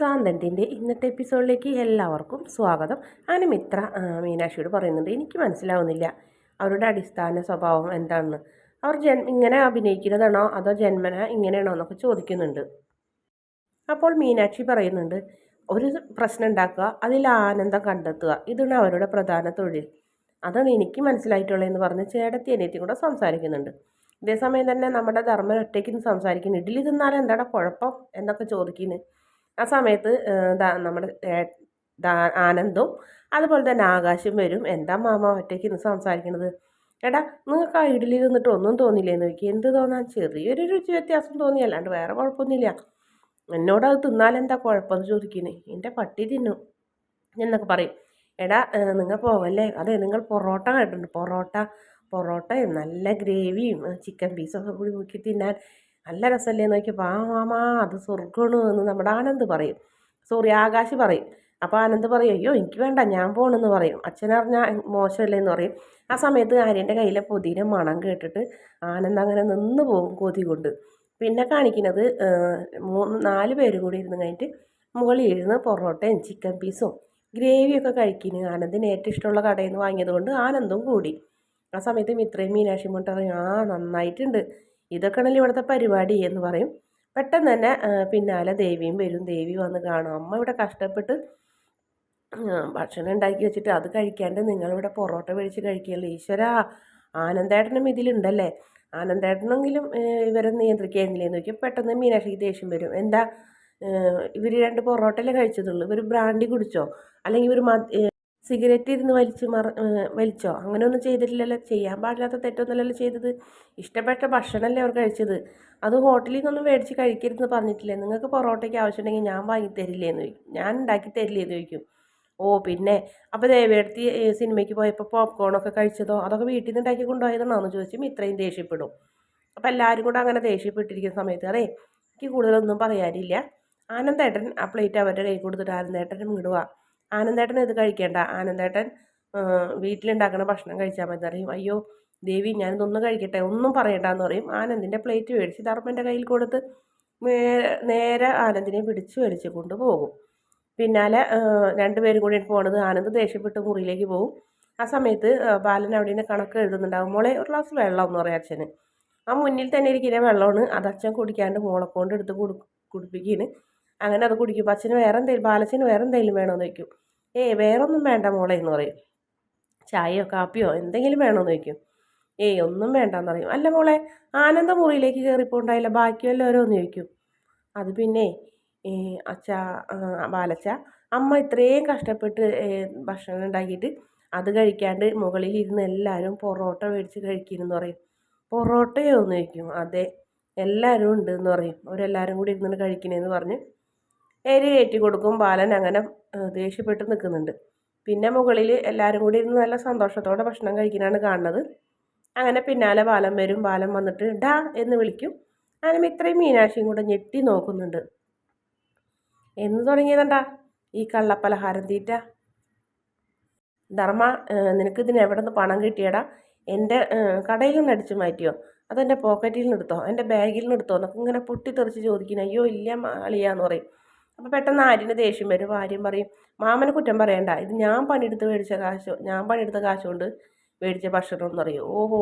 സാന്തന്റെ ഇന്നത്തെ എപ്പിസോഡിലേക്ക് എല്ലാവർക്കും സ്വാഗതം. അങ്ങനെ മിത്ര മീനാക്ഷിയോട് പറയുന്നുണ്ട് എനിക്ക് മനസ്സിലാവുന്നില്ല. അവരുടെ അടിസ്ഥാന സ്വഭാവം എന്താണെന്ന്? അവർ ജൻ ഇങ്ങനെ അഭിനയിക്കുന്നതാണോ? അതോ ജന്മന ഇങ്ങനെയാണോ എന്നൊക്കെ ചോദിക്കുന്നുണ്ട്. അപ്പോൾ മീനാക്ഷി പറയുന്നുണ്ട് ഒരു പ്രശ്നം ഉണ്ടാക്കുക അതിൽ ആനന്ദം കണ്ടെത്തുക. ഇതാണ് അവരുടെ പ്രധാന തൊഴിൽ. അതാണ് എനിക്ക് മനസ്സിലായിട്ടുള്ളതെന്ന് പറഞ്ഞ് ചേടത്തി അനിയത്തി കൂടെ സംസാരിക്കുന്നുണ്ട്. ഇതേസമയം തന്നെ നമ്മുടെ ധർമ്മൻ ഒറ്റയ്ക്ക് സംസാരിക്കുന്നു. ഇഡ്ഡലി തിന്നാൽ എന്താണ് കുഴപ്പം? എന്നൊക്കെ ചോദിക്കുന്നു. ആ സമയത്ത് നമ്മുടെ ആനന്ദും അതുപോലെ തന്നെ ആകാശം വരും. എന്താ മാമ ഒറ്റയ്ക്ക് ഇന്ന് സംസാരിക്കണത്? എടാ നിങ്ങൾക്ക് ആ ഇഡ്ഡലി തിന്നിട്ട് ഒന്നും തോന്നിയില്ലേന്ന് ചോദിക്കും. എന്ത് തോന്നാൻ ചെറിയൊരു രുചി വ്യത്യാസം തോന്നി. അല്ലാണ്ട് വേറെ കുഴപ്പമൊന്നുമില്ല. എന്നോട് അത് തിന്നാൽ എന്താ കുഴപ്പമെന്ന് ചോദിക്കുന്നത് എന്റെ പട്ടി തിന്നും. എന്നൊക്കെ പറയും. എടാ നിങ്ങൾ പോവല്ലേ? അതെ നിങ്ങൾ പൊറോട്ട കേട്ടിട്ടുണ്ട് പൊറോട്ട പൊറോട്ടയും നല്ല ഗ്രേവിയും ചിക്കൻ പീസൊക്കെ കൂടി മുക്കി തിന്നാൻ നല്ല രസമല്ലേ നോക്കിയപ്പോൾ ആ മാമാ അത് സ്വർഗമാണ് എന്ന് നമ്മുടെ ആനന്ദ് പറയും. സോറി ആകാശ് പറയും. അപ്പോൾ ആനന്ദ് പറയും അയ്യോ എനിക്ക് വേണ്ട ഞാൻ പോകണമെന്ന് പറയും. അച്ഛനറിഞ്ഞാൽ മോശമല്ലേ എന്ന് പറയും. ആ സമയത്ത് ആര്യന്റെ കയ്യിലെ പൊതിനെ മണം കേട്ടിട്ട് ആനന്ദ് അങ്ങനെ നിന്ന് പോകും കൊതി കൊണ്ട്. പിന്നെ കാണിക്കുന്നത് മൂന്ന് നാല് പേര് കൂടി ഇരുന്ന് കഴിഞ്ഞിട്ട് മുകളിൽ ഇരുന്ന് പൊറോട്ടയും ചിക്കൻ പീസും ഗ്രേവിയൊക്കെ കഴിക്കുന്നു. ആനന്ദിന് ഏറ്റവും ഇഷ്ടമുള്ള കടയിൽ നിന്ന് വാങ്ങിയത് കൊണ്ട് ആനന്ദും കൂടി. ആ സമയത്ത് മിത്രയും മീനാക്ഷി കൊണ്ട് പറയും ആ നന്നായിട്ടുണ്ട്. ഇതൊക്കെയാണല്ലോ ഇവിടുത്തെ പരിപാടി എന്ന് പറയും. പെട്ടെന്ന് തന്നെ പിന്നാലെ ദേവിയും വരും. ദേവി വന്ന് കാണും. അമ്മ ഇവിടെ കഷ്ടപ്പെട്ട് ഭക്ഷണം ഉണ്ടാക്കി വെച്ചിട്ട് അത് കഴിക്കാണ്ട് നിങ്ങളിവിടെ പൊറോട്ട മേടിച്ച് കഴിക്കുകയല്ലോ? ഈശ്വര ആനന്ദേട്ടനും ഇതിലുണ്ടല്ലേ? ആനന്ദേട്ടനെങ്കിലും ഇവരെ നിയന്ത്രിക്കായിരുന്നില്ലേന്ന് ചോദിക്കും പെട്ടെന്ന് മീനാക്ഷിക്ക് ദേഷ്യം വരും. എന്താ ഇവർ രണ്ട് പൊറോട്ടയല്ലേ കഴിച്ചതുള്ളൂ? ഇവർ ബ്രാൻഡി കുടിച്ചോ? അല്ലെങ്കിൽ ഇവർ സിഗരറ്റ് ഇരുന്ന് വലിച്ച് മറ വലിച്ചോ? അങ്ങനെയൊന്നും ചെയ്തിട്ടില്ലല്ലോ. ചെയ്യാൻ പാടില്ലാത്ത തെറ്റൊന്നുമല്ലല്ലോ ചെയ്തത്. ഇഷ്ടപ്പെട്ട ഭക്ഷണമല്ലേ അവർ കഴിച്ചത്. അത് ഹോട്ടലിൽ നിന്നൊന്നും മേടിച്ച് കഴിക്കരുതെന്ന് പറഞ്ഞിട്ടില്ലേ? നിങ്ങൾക്ക് പൊറോട്ടയ്ക്ക് ആവശ്യമുണ്ടെങ്കിൽ ഞാൻ വാങ്ങി തരില്ലേന്ന് ചോദിക്കും. ഞാൻ ഉണ്ടാക്കി തരില്ലേന്ന് ചോദിക്കും. ഓ പിന്നെ അപ്പോൾ ദേവേടത്തി സിനിമയ്ക്ക് പോയപ്പോൾ പോപ്കോണൊക്കെ കഴിച്ചതോ? അതൊക്കെ വീട്ടിൽ നിന്ന് ഉണ്ടാക്കി കൊണ്ടുപോയതാണോ എന്ന് ചോദിച്ചും ഇത്രയും ദേഷ്യപ്പെടും. അപ്പോൾ എല്ലാവരും കൂടെ അങ്ങനെ ദേഷ്യപ്പെട്ടിരിക്കുന്ന സമയത്ത് അതെ എനിക്ക് കൂടുതലൊന്നും പറയാനില്ല. ആനന്ദേട്ടൻ ആ പ്ലേറ്റ് അവരുടെ കൈ കൊടുത്തിട്ട് ആനന്ദേട്ടൻ വാ. ആനന്ദേട്ടൻ ഇത് കഴിക്കേണ്ട. ആനന്ദേട്ടൻ വീട്ടിലുണ്ടാക്കുന്ന ഭക്ഷണം കഴിച്ചാൽ മതി. അറിയും അയ്യോ ദേവി ഞാനിതൊന്നും കഴിക്കട്ടെ ഒന്നും പറയണ്ടെന്ന് പറയും. ആനന്ദിന്റെ പ്ലേറ്റ് മേടിച്ച് ധർമ്മന്റെ കയ്യിൽ കൊടുത്ത് നേരെ ആനന്ദിനെ പിടിച്ച് വലിച്ച് കൊണ്ടുപോകും പിന്നാലെ രണ്ടുപേരും കൂടി പോണത് ആനന്ദ് ദേഷ്യപ്പെട്ട് മുറിയിലേക്ക് പോകും. ആ സമയത്ത് ബാലൻ അവിടെ നിന്ന് കണക്ക് എഴുതുന്നുണ്ടാകും മോളെ ഒരു ഗ്ലാസ് വെള്ളം എന്ന് പറയാം അച്ഛന്. ആ മുന്നിൽ തന്നെ ഇരിക്കുന്ന വെള്ളമാണ് അത് അച്ഛൻ കുടിക്കാണ്ട് മോളെ കൊണ്ട് എടുത്ത് കുടി കുടിപ്പിക്കുന്നു അങ്ങനെ അത് കുടിക്കും. അച്ഛന് വേറെ എന്തെങ്കിലും ബാലച്ചന് വേറെ എന്തെങ്കിലും വേണമെന്ന് ചോദിക്കും. ഏയ് വേറെ ഒന്നും വേണ്ട മോളെ എന്ന് പറയും. ചായയോ കാപ്പിയോ എന്തെങ്കിലും വേണമെന്ന് ചോദിക്കും. ഏയ് ഒന്നും വേണ്ടെന്ന് പറയും. അല്ല മോളെ ആനന്ദ മുറിയിലേക്ക് കയറിപ്പോണ്ടായില്ല ബാക്കി ഓരോ എന്ന് ചോദിക്കും. അത് പിന്നെ അച്ഛ ബാലച്ച അമ്മ ഇത്രയും കഷ്ടപ്പെട്ട് ഭക്ഷണം ഉണ്ടാക്കിയിട്ട് അത് കഴിക്കാണ്ട് മുകളിൽ ഇരുന്ന് എല്ലാവരും പൊറോട്ട മേടിച്ച് കഴിക്കുന്നെന്ന് പറയും. പൊറോട്ടയോ എന്ന് ചോദിക്കും. അതെ എല്ലാവരും ഉണ്ട് എന്ന് പറയും. അവരെല്ലാവരും കൂടി ഇരുന്നിട്ട് കഴിക്കണേന്ന് പറഞ്ഞ് എരി കയറ്റി കൊടുക്കും. ബാലൻ അങ്ങനെ ദേഷ്യപ്പെട്ട് നിൽക്കുന്നുണ്ട്. പിന്നെ മുകളിൽ എല്ലാവരും കൂടി ഇരുന്ന് നല്ല സന്തോഷത്തോടെ ഭക്ഷണം കഴിക്കാനാണ് കാണുന്നത്. അങ്ങനെ പിന്നാലെ ബാലൻ വരും. ബാലൻ വന്നിട്ട് ഡാ എന്ന് വിളിക്കും. അങ്ങനെ ഇത്രയും മീനാക്ഷിയും കൂടെ ഞെട്ടി നോക്കുന്നുണ്ട്. എന്ന് തുടങ്ങിയതണ്ടാ? ഈ കള്ളപ്പലഹാരം തീറ്റ? ധർമ്മ നിനക്ക് ഇതിന് എവിടെ നിന്ന് പണം കിട്ടിയടാ? എന്റെ കടയിൽ നിന്ന് അടിച്ചു മാറ്റിയോ? അതെന്റെ പോക്കറ്റിൽ നിന്ന് എടുത്തോ? എന്റെ ബാഗിൽ നിന്ന് എടുത്തോ? എന്നൊക്കെ ഇങ്ങനെ പൊട്ടിത്തെറിച്ച് ചോദിക്കുന്നു. അയ്യോ ഇല്ല അളിയാന്ന് പറയും. അപ്പോൾ പെട്ടെന്ന് ആര്യന് ദേഷ്യം വരും. ആര്യം പറയും മാമനെ കുറ്റം പറയണ്ട. ഇത് ഞാൻ പണിയെടുത്ത് മേടിച്ച കാശ് ഞാൻ പണിയെടുത്ത കാശ് കൊണ്ട് മേടിച്ച ഭക്ഷണം പറയും. ഓഹോ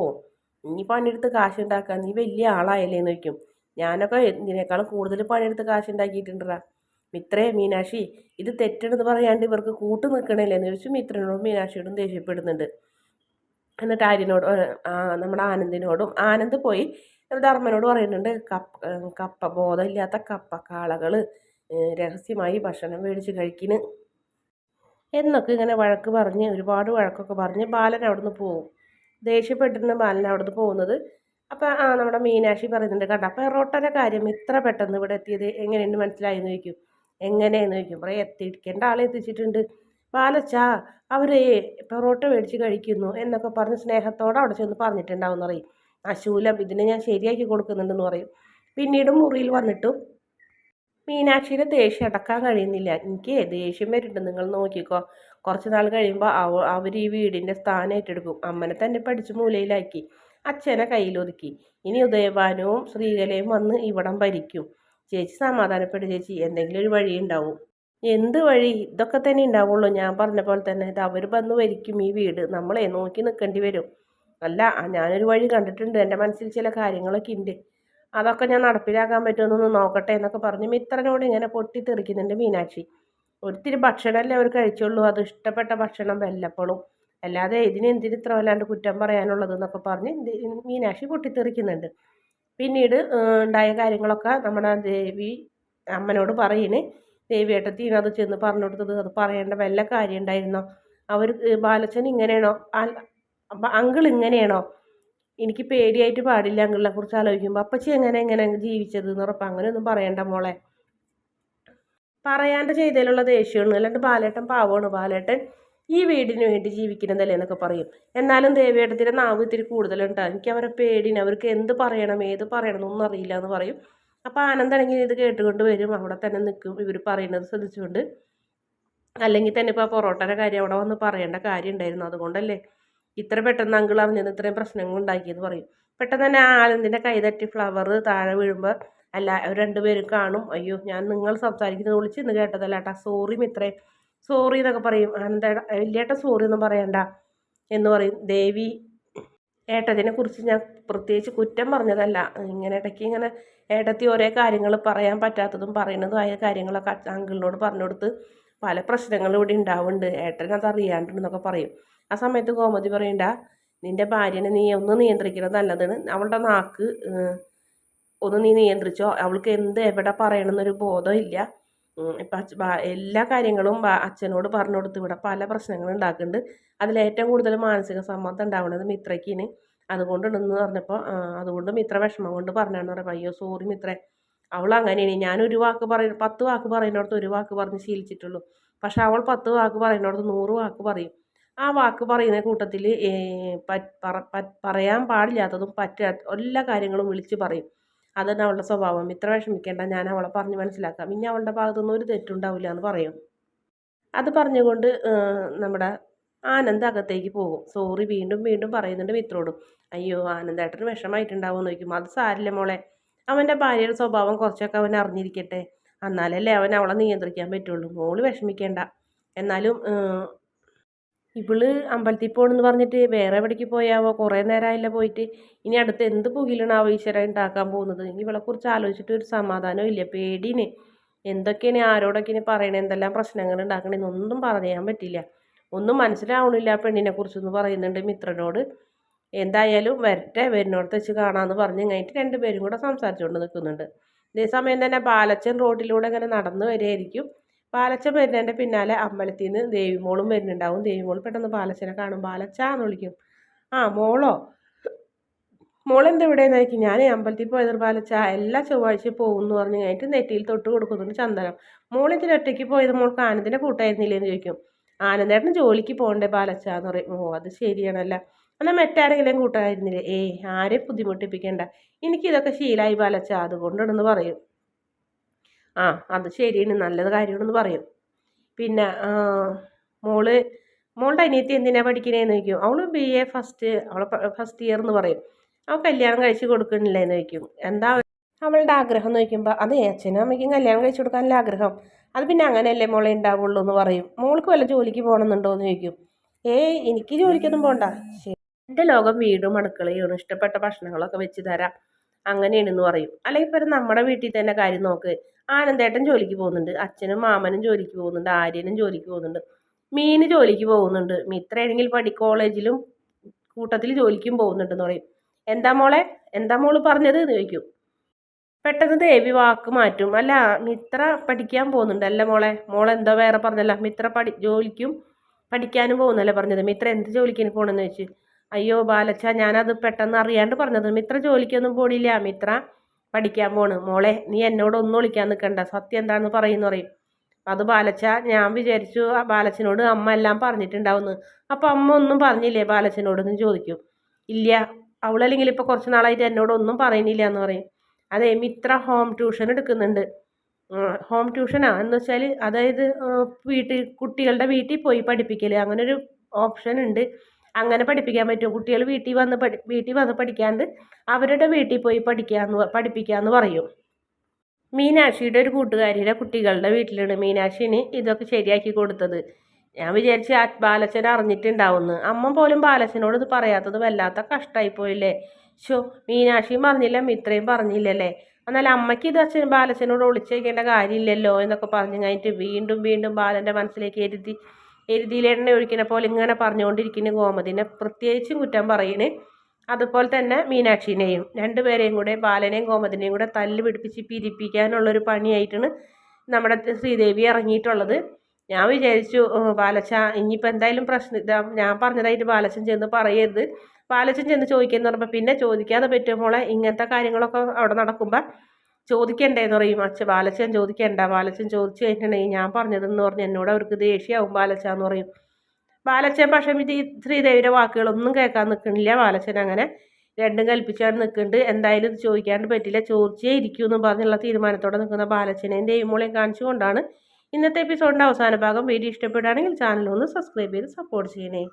നീ പണിയെടുത്ത് കാശ് ഉണ്ടാക്കാൻ നീ വലിയ ആളായല്ലേ എന്ന് വയ്ക്കും ഞാനൊക്കെ ഇതിനേക്കാളും കൂടുതൽ പണിയെടുത്ത് കാശ് ഉണ്ടാക്കിയിട്ടുണ്ടാ മിത്രേ മീനാക്ഷി ഇത് തെറ്റെന്ന് പറയാണ്ട് ഇവർക്ക് കൂട്ടു നിൽക്കണല്ലേ എന്ന് ചോദിച്ചു. മിത്രനോടും മീനാക്ഷിയോടും ദേഷ്യപ്പെടുന്നുണ്ട്. എന്നിട്ട് ആര്യനോട് നമ്മുടെ ആനന്ദിനോടും ആനന്ദ് പോയി ധർമ്മനോട് പറയുന്നുണ്ട് കപ്പ കപ്പ ബോധമില്ലാത്ത കപ്പക്കാളകൾ രഹസ്യമായി ഭക്ഷണം മേടിച്ച് കഴിക്കുന്നു എന്നൊക്കെ ഇങ്ങനെ വഴക്ക് പറഞ്ഞ് ഒരുപാട് വഴക്കൊക്കെ പറഞ്ഞ് ബാലൻ അവിടുന്ന് പോവും. ദേഷ്യപ്പെട്ടിരുന്ന ബാലൻ അവിടുന്ന് പോകുന്നത്. അപ്പോൾ ആ നമ്മുടെ മീനാക്ഷി പറയുന്നുണ്ട് കണ്ട? എറോട്ടന്റെ കാര്യം ഇത്ര പെട്ടെന്ന് ഇവിടെ എത്തിയത് എങ്ങനെയുണ്ട് മനസ്സിലായെന്ന് ചോദിക്കും. എങ്ങനെയെന്ന് ചോദിക്കും. പറയും എത്തിയിരിക്കേണ്ട ആളെ എത്തിച്ചിട്ടുണ്ട്. ബാലച്ചാ അവർ പെറോട്ട മേടിച്ച് കഴിക്കുന്നു എന്നൊക്കെ പറഞ്ഞ് സ്നേഹത്തോടെ അവിടെ ചെന്ന് പറഞ്ഞിട്ടുണ്ടാവും എന്ന് പറയും. ആ ശൂലം ഇതിനെ ഞാൻ ശരിയാക്കി കൊടുക്കുന്നുണ്ടെന്ന് പറയും. പിന്നീട് മുറിയിൽ വന്നിട്ടും മീനാക്ഷിയുടെ ദേഷ്യം അടക്കാൻ കഴിയുന്നില്ല. എനിക്ക് ദേഷ്യം വരുന്നുണ്ട്? നിങ്ങൾ നോക്കിക്കോ. കുറച്ച് നാൾ കഴിയുമ്പോൾ അവ അവർ ഈ വീടിന്റെ സ്ഥാനം ഏറ്റെടുക്കും. അമ്മനെ തന്നെ പഠിച്ച് മൂലയിലാക്കി. അച്ഛനെ കയ്യിലൊതുക്കി. ഇനി ഉദയവാനവും ശ്രീകലയും വന്ന് ഇവിടം ഭരിക്കും. ചേച്ചി സമാധാനപ്പെട്ട് ചേച്ചി. എന്തെങ്കിലും ഒരു വഴി ഉണ്ടാവും. എന്ത് വഴി? ഇതൊക്കെ തന്നെ ഉണ്ടാവുള്ളൂ. ഞാൻ പറഞ്ഞ പോലെ തന്നെ ഇത് അവർ വന്ന് വരിക്കും ഈ വീട്. നമ്മളെ നോക്കി നിൽക്കേണ്ടി വരും. അല്ല ഞാനൊരു വഴി കണ്ടിട്ടുണ്ട്. എന്റെ മനസ്സിൽ ചില കാര്യങ്ങളൊക്കെ ഉണ്ട്. അതൊക്കെ ഞാൻ നടപ്പിലാക്കാൻ പറ്റുമെന്നൊന്ന് നോക്കട്ടെ എന്നൊക്കെ പറഞ്ഞ് മിത്രനോട് ഇങ്ങനെ പൊട്ടിത്തെറിക്കുന്നുണ്ട് മീനാക്ഷി. ഒത്തിരി ഭക്ഷണമല്ലേ അവർ കഴിച്ചുള്ളൂ. അത് ഇഷ്ടപ്പെട്ട ഭക്ഷണം വല്ലപ്പോഴും. അല്ലാതെ ഇതിന് എന്തിന് ഇത്ര വല്ലാണ്ട് കുറ്റം പറയാനുള്ളത് എന്നൊക്കെ പറഞ്ഞ് മീനാക്ഷി പൊട്ടിത്തെറിക്കുന്നുണ്ട്. പിന്നീട് ഉണ്ടായ കാര്യങ്ങളൊക്കെ നമ്മുടെ ദേവി അമ്മനോട് പറയണേ. ദേവിയേട്ടത്തിന് അത് ചെന്ന് പറഞ്ഞു കൊടുത്തത് അത് പറയേണ്ട വല്ല കാര്യം ഉണ്ടായിരുന്നോ അവർ ബാലച്ചൻ ഇങ്ങനെയാണോ? അങ്കിൾ ഇങ്ങനെയാണോ? എനിക്ക് പേടിയായിട്ട് പാടില്ല അങ്കിളിനെ കുറിച്ച് ആലോചിക്കുമ്പോൾ അപ്പച്ചി എങ്ങനെ എങ്ങനെ ജീവിച്ചത്? എന്ന് ഉറപ്പ്. അങ്ങനെയൊന്നും പറയണ്ട മോളെ. പറയാണ്ട് ചെയ്തതിലുള്ള ദേഷ്യമാണ്. അല്ലാണ്ട് ബാലേട്ടൻ പാവമാണ്. ബാലേട്ടൻ ഈ വീടിന് വേണ്ടി ജീവിക്കുന്നതല്ലേ എന്നൊക്കെ പറയും. എന്നാലും ദേവിയേട്ടത്തിന്റെ നാവ് ഇത്തിരി കൂടുതലുണ്ട് എനിക്ക് അവരെ പേടിന് അവർക്ക് എന്ത് പറയണം ഏത് പറയണം എന്നൊന്നും അറിയില്ല എന്ന് പറയും. അപ്പോൾ ആനന്ദാണെങ്കിൽ ഇത് കേട്ടുകൊണ്ട് വരും. അവിടെ തന്നെ നിൽക്കും. ഇവർ പറയുന്നത് ശ്രദ്ധിച്ചുകൊണ്ട്. അല്ലെങ്കിൽ തന്നെ ഇപ്പോൾ പൊറോട്ടയുടെ കാര്യം അവിടെ വന്ന് പറയേണ്ട കാര്യം ഉണ്ടായിരുന്നു. അതുകൊണ്ടല്ലേ ഇത്ര പെട്ടെന്ന് അങ്കിൾ അറിഞ്ഞത് ഇത്രയും പ്രശ്നങ്ങൾ ഉണ്ടാക്കിയെന്ന് പറയും. പെട്ടെന്ന് തന്നെ ആനന്ദിന്റെ കൈതട്ടി ഫ്ലവർ താഴെ വീഴുമ്പോൾ അല്ല രണ്ടുപേരും കാണും. അയ്യോ ഞാൻ നിങ്ങൾ സംസാരിക്കുന്നത് വിളിച്ച് ഇന്ന് കേട്ടതല്ല ഏട്ടാ സോറി മിത്രേ. സോറി എന്നൊക്കെ പറയും. ആനന്ദ വലിയേട്ട സോറി ഒന്നും പറയണ്ട എന്ന് പറയും. ദേവി ഏട്ടതിനെ കുറിച്ച് ഞാൻ പ്രത്യേകിച്ച് കുറ്റം പറഞ്ഞതല്ല. ഇങ്ങനെ ഇടയ്ക്ക് ഇങ്ങനെ ഏട്ടത്തി ഓരോ കാര്യങ്ങൾ പറയാൻ പറ്റാത്തതും പറയുന്നതുമായ കാര്യങ്ങളൊക്കെ അങ്കിളിനോട് പറഞ്ഞു കൊടുത്ത് പല പ്രശ്നങ്ങളും ഇവിടെ ഉണ്ടാവുന്നുണ്ട്. ഏട്ടനത് അത് അറിയാണ്ടെന്നൊക്കെ പറയും. ആ സമയത്ത് ഗോമതി പറയണ്ട നിന്റെ ഭാര്യനെ നീ ഒന്ന് നിയന്ത്രിക്കുന്നത് നല്ലതാണ്. അവളുടെ നാക്ക് ഒന്ന് നീ നിയന്ത്രിച്ചോ. അവൾക്ക് എന്ത് എവിടെ പറയണമെന്നൊരു ബോധമില്ല. ഇപ്പം എല്ലാ കാര്യങ്ങളും അച്ഛനോട് പറഞ്ഞു കൊടുത്ത് ഇവിടെ പല പ്രശ്നങ്ങളും ഉണ്ടാക്കുന്നുണ്ട്. അതിലേറ്റവും കൂടുതൽ മാനസിക സമ്മർദ്ദം ഉണ്ടാവുന്നത് മിത്രയ്ക്കിന് അതുകൊണ്ടുണ്ടെന്ന് പറഞ്ഞപ്പോൾ അതുകൊണ്ട് മിത്ര വിഷമം കൊണ്ട് പറഞ്ഞാന്ന് പറയുമ്പോൾ അയ്യോ സോറി മിത്രേ. അവൾ അങ്ങനെയാണ്. ഞാനൊരു വാക്ക് പറയും പത്ത് വാക്ക് പറയുന്നിടത്ത് ഒരു വാക്ക് പറഞ്ഞ് ശീലിച്ചിട്ടുള്ളൂ. പക്ഷെ അവൾ പത്ത് വാക്ക് പറയുന്നിടത്ത് നൂറ് വാക്ക് പറയും. ആ വാക്ക് പറയുന്ന കൂട്ടത്തിൽ പറയാൻ പാടില്ലാത്തതും പറ്റാത്ത എല്ലാ കാര്യങ്ങളും വിളിച്ച് പറയും. അതാണ് അവളുടെ സ്വഭാവം. ഇത്ര വിഷമിക്കേണ്ട ഞാൻ അവളെ പറഞ്ഞ് മനസ്സിലാക്കാം. ഇനി അവളുടെ ഭാഗത്തുനിന്ന് ഒരു തെറ്റുണ്ടാവില്ല എന്ന് പറയും. അത് പറഞ്ഞുകൊണ്ട് നമ്മുടെ ആനന്ദ് അകത്തേക്ക് പോകും. സോറി വീണ്ടും വീണ്ടും പറയുന്നുണ്ട് മിത്രോടും. അയ്യോ ആനന്ദേട്ടന് വിഷമായിട്ടുണ്ടാവും ചോദിക്കും അത് സാരില്ല മോളെ. അവന്റെ ഭാര്യയുടെ സ്വഭാവം കുറച്ചൊക്കെ അവൻ അറിഞ്ഞിരിക്കട്ടെ. എന്നാലല്ലേ അവൻ അവളെ നിയന്ത്രിക്കാൻ പറ്റുള്ളൂ. മോൾ വിഷമിക്കേണ്ട. എന്നാലും ഇവൾ അമ്പലത്തിൽ പോകണമെന്ന് പറഞ്ഞിട്ട് വേറെ എവിടേക്ക് പോയാവോ? കുറേ നേരമായില്ല പോയിട്ട്. ഇനി അടുത്ത് എന്ത് പുകിലാണാവോ ഈശ്വര ഉണ്ടാക്കാൻ പോകുന്നത്? ഇനി ഇവളെക്കുറിച്ച് ആലോചിച്ചിട്ട് ഒരു സമാധാനവും ഇല്ല. പേടിന് എന്തൊക്കെയാണ് ആരോടൊക്കെ ഇനി പറയണേ? എന്തെല്ലാം പ്രശ്നങ്ങൾ ഉണ്ടാക്കണേന്നൊന്നും പറയാൻ പറ്റില്ല. ഒന്നും മനസ്സിലാവണില്ല പെണ്ണിനെ കുറിച്ചൊന്നും പറയുന്നുണ്ട് മിത്രനോട്. എന്തായാലും വരട്ടെ വരുന്നോടത്ത് വെച്ച് കാണാമെന്ന് പറഞ്ഞ് കഴിഞ്ഞിട്ട് രണ്ടുപേരും കൂടെ സംസാരിച്ചുകൊണ്ട് നിൽക്കുന്നുണ്ട് അതേസമയം തന്നെ ബാലച്ചൻ റോഡിലൂടെ ഇങ്ങനെ നടന്നു വരികയായിരിക്കും. ബാലച്ചൻ വരുന്നതിന്റെ പിന്നാലെ അമ്പലത്തിൽ നിന്ന് ദേവിമോളും വരുന്നുണ്ടാവും. ദേവിമോൾ പെട്ടെന്ന് പാലച്ചനെ കാണും. പാലച്ചാന്ന് വിളിക്കും. ആ മോളോ? മോളെന്താ ഇവിടെ നോക്കി ഞാൻ അമ്പലത്തിൽ പോയത് പാലച്ച. എല്ലാ ചൊവ്വാഴ്ചയും പോകും എന്ന് പറഞ്ഞ് കഴിഞ്ഞിട്ട് നെറ്റിയിൽ തൊട്ട് കൊടുക്കുന്നുണ്ട് ചന്ദനം. മോളിതിന് ഒറ്റയ്ക്ക് പോയത് മോൾക്ക് ആനന്ദിന്റെ കൂട്ടായിരുന്നില്ലേന്ന് ചോദിക്കും. ആനന്ദേട്ടൻ ജോലിക്ക് പോകണ്ടേ പാലച്ച എന്ന് പറയും. ഓ അത് ശരിയാണല്ല. എന്നാൽ മറ്റാരെങ്കിലും കൂട്ടായിരുന്നില്ലേ? ഏയ് ആരെയും ബുദ്ധിമുട്ടിപ്പിക്കേണ്ട. എനിക്കിതൊക്കെ ശീലമായി പാലച്ച. അതുകൊണ്ടാണെന്ന് പറയും. ആ അത് ശരിയാണ്. നല്ലത് കാര്യമാണെന്ന് പറയും. പിന്നെ മോൾ മോളുടെ അനിയത്തി എന്തിനാണ് പഠിക്കണേന്ന് ചോദിക്കും. അവൾ ബി എ ഫസ്റ്റ് അവൾ ഫസ്റ്റ് ഇയർ എന്ന് പറയും. അവൾ കല്യാണം കഴിച്ച് കൊടുക്കണില്ലേന്ന് ചോദിക്കും. എന്താ അവളുടെ ആഗ്രഹം എന്ന് ചോദിക്കുമ്പോൾ അതേ അച്ഛനും അമ്മയ്ക്കും കല്യാണം കഴിച്ചു കൊടുക്കാനുള്ള ആഗ്രഹം. അത് പിന്നെ അങ്ങനെയല്ലേ മോളെ ഉണ്ടാവുള്ളൂ എന്ന് പറയും. മോൾക്ക് വല്ല ജോലിക്ക് പോകണമെന്നുണ്ടോ എന്ന് ചോദിക്കും. ഏയ് എനിക്ക് ജോലിക്കൊന്നും പോണ്ട. എന്റെ ലോകം വീടും അടുക്കളയും ഇഷ്ടപ്പെട്ട ഭക്ഷണങ്ങളൊക്കെ വെച്ച് തരാം. അങ്ങനെയാണെന്ന് പറയും. അല്ലെങ്കിൽ ഇപ്പം നമ്മുടെ വീട്ടിൽ തന്നെ കാര്യം നോക്ക്. ആനന്ദേട്ടൻ ജോലിക്ക് പോകുന്നുണ്ട്. അച്ഛനും മാമനും ജോലിക്ക് പോകുന്നുണ്ട്. ആര്യനും ജോലിക്ക് പോകുന്നുണ്ട്. മീന് ജോലിക്ക് പോകുന്നുണ്ട്. മിത്രയാണെങ്കിൽ പഠി കോളേജിലും കൂട്ടത്തിൽ ജോലിക്കും പോകുന്നുണ്ടെന്ന് പറയും. എന്താ മോളെ? എന്താ മോൾ പറഞ്ഞത്? എന്ന് ചോദിക്കും. പെട്ടെന്ന് ദേവി വാക്ക് മാറ്റും. അല്ല മിത്ര പഠിക്കാൻ പോകുന്നുണ്ട് അല്ല മോളെ മോളെ വേറെ പറഞ്ഞല്ല മിത്ര പഠി ജോലിക്കും പഠിക്കാനും പോകുന്നല്ലേ പറഞ്ഞത്. മിത്ര എന്ത് ജോലിക്കിന് പോകണമെന്ന് ചോദിച്ചു. അയ്യോ ബാലച്ച ഞാനത് പെട്ടെന്ന് അറിയാണ്ട് പറഞ്ഞത്. മിത്ര ജോലിക്കൊന്നും പോണില്ല. മിത്ര പഠിക്കാൻ പോണ്. മോളെ നീ എന്നോട് ഒന്നും വിളിക്കാൻ നിൽക്കണ്ട. സത്യം എന്താണെന്ന് പറയുന്നു പറയും. അത് ബാലച്ച ഞാൻ വിചാരിച്ചു ആ ബാലച്ചനോട് അമ്മ എല്ലാം പറഞ്ഞിട്ടുണ്ടാവുന്നു. അപ്പോൾ അമ്മ ഒന്നും പറഞ്ഞില്ലേ ബാലച്ചനോട് എന്ന് ചോദിക്കും. ഇല്ല അവളല്ലെങ്കിൽ ഇപ്പോൾ കുറച്ച് നാളായിട്ട് എന്നോട് ഒന്നും പറയുന്നില്ല എന്ന് പറയും. അതെ മിത്ര ഹോം ട്യൂഷൻ എടുക്കുന്നുണ്ട്. ഹോം ട്യൂഷനാ എന്ന് വെച്ചാൽ അതായത് വീട്ടിൽ കുട്ടികളുടെ വീട്ടിൽ പോയി പഠിപ്പിക്കൽ അങ്ങനെ ഒരു ഓപ്ഷൻ ഉണ്ട്. അങ്ങനെ പഠിപ്പിക്കാൻ പറ്റും കുട്ടികൾ വീട്ടിൽ വന്ന് പഠി വീട്ടിൽ വന്ന് പഠിക്കാണ്ട് അവരുടെ വീട്ടിൽ പോയി പഠിക്കാന്ന് പഠിപ്പിക്കാന്ന് പറയും. മീനാക്ഷിയുടെ ഒരു കൂട്ടുകാരിയുടെ കുട്ടികളുടെ വീട്ടിലാണ് മീനാക്ഷിന് ഇതൊക്കെ ശരിയാക്കി കൊടുത്തത്. ഞാൻ വിചാരിച്ച് ബാലച്ചൻ അറിഞ്ഞിട്ടുണ്ടാവുമെന്ന് അമ്മ പോലും ബാലച്ചനോട് ഇത് പറയാത്തത് വല്ലാത്ത കഷ്ടമായി പോയില്ലേ. ഷോ മീനാക്ഷിയും പറഞ്ഞില്ല മിത്രയും പറഞ്ഞില്ലല്ലേ. എന്നാൽ അമ്മയ്ക്ക് ഇത് അച്ഛൻ ബാലച്ചനോട് ഒളിച്ചേക്കേണ്ട കാര്യമില്ലല്ലോ എന്നൊക്കെ പറഞ്ഞു കഴിഞ്ഞിട്ട് വീണ്ടും വീണ്ടും ബാലന്റെ മനസ്സിലേക്ക് എരുതി എരുതിയിലെണ്ണ ഒഴിക്കുന്ന പോലെ ഇങ്ങനെ പറഞ്ഞുകൊണ്ടിരിക്കുന്ന ഗോമതിനെ. പ്രത്യേകിച്ചും കുറ്റം പറയുന്നത് അതുപോലെ തന്നെ മീനാക്ഷിനെയും രണ്ടുപേരെയും കൂടെ ബാലനെയും ഗോമതിനെയും കൂടെ തല്ല് പിടിപ്പിച്ച് പിരിപ്പിക്കാനുള്ളൊരു പണിയായിട്ടാണ് നമ്മുടെ ശ്രീദേവി ഇറങ്ങിയിട്ടുള്ളത്. ഞാൻ വിചാരിച്ചു ബാലച്ച ഇനിയിപ്പോൾ എന്തായാലും പ്രശ്നം ഞാൻ പറഞ്ഞതായിട്ട് ബാലച്ചൻ ചെന്ന് പറയരുത്. ബാലച്ചൻ ചെന്ന് ചോദിക്കുന്നു പറയുമ്പോൾ പിന്നെ ചോദിക്കാതെ പറ്റുമ്പോൾ ഇങ്ങനത്തെ കാര്യങ്ങളൊക്കെ അവിടെ നടക്കുമ്പോൾ ചോദിക്കണ്ടേന്ന് പറയും. അച്ഛൻ ബാലച്ചൻ ചോദിക്കണ്ട. ബാലച്ചൻ ചോദിച്ചു കഴിഞ്ഞിട്ടുണ്ടെങ്കിൽ ഞാൻ പറഞ്ഞതെന്ന് പറഞ്ഞ്. എന്നോട് അവർക്ക് ദേഷ്യമാവും ബാലച്ച എന്ന് പറയും. ബാലച്ചൻ പക്ഷേ ശ്രീദേവിയുടെ വാക്കുകളൊന്നും കേൾക്കാൻ നിൽക്കണില്ല ബാലച്ചൻ അങ്ങനെ രണ്ടും കൽപ്പിച്ചാണ് നിൽക്കുന്നുണ്ട് എന്തായാലും ഇത് ചോദിക്കാണ്ട് പറ്റില്ല. ചോദിച്ചേ ഇരിക്കൂ എന്ന് പറഞ്ഞുള്ള തീരുമാനത്തോടെ നിൽക്കുന്ന ബാലച്ചനെയും ദൈവമോളെയും കാണിച്ചുകൊണ്ടാണ് ഇന്നത്തെ എപ്പിസോഡിന്റെ അവസാന ഭാഗം. വീഡിയോ ഇഷ്ടപ്പെടുകയാണെങ്കിൽ ചാനൽ ഒന്ന് സബ്സ്ക്രൈബ് ചെയ്ത് സപ്പോർട്ട് ചെയ്യണേ.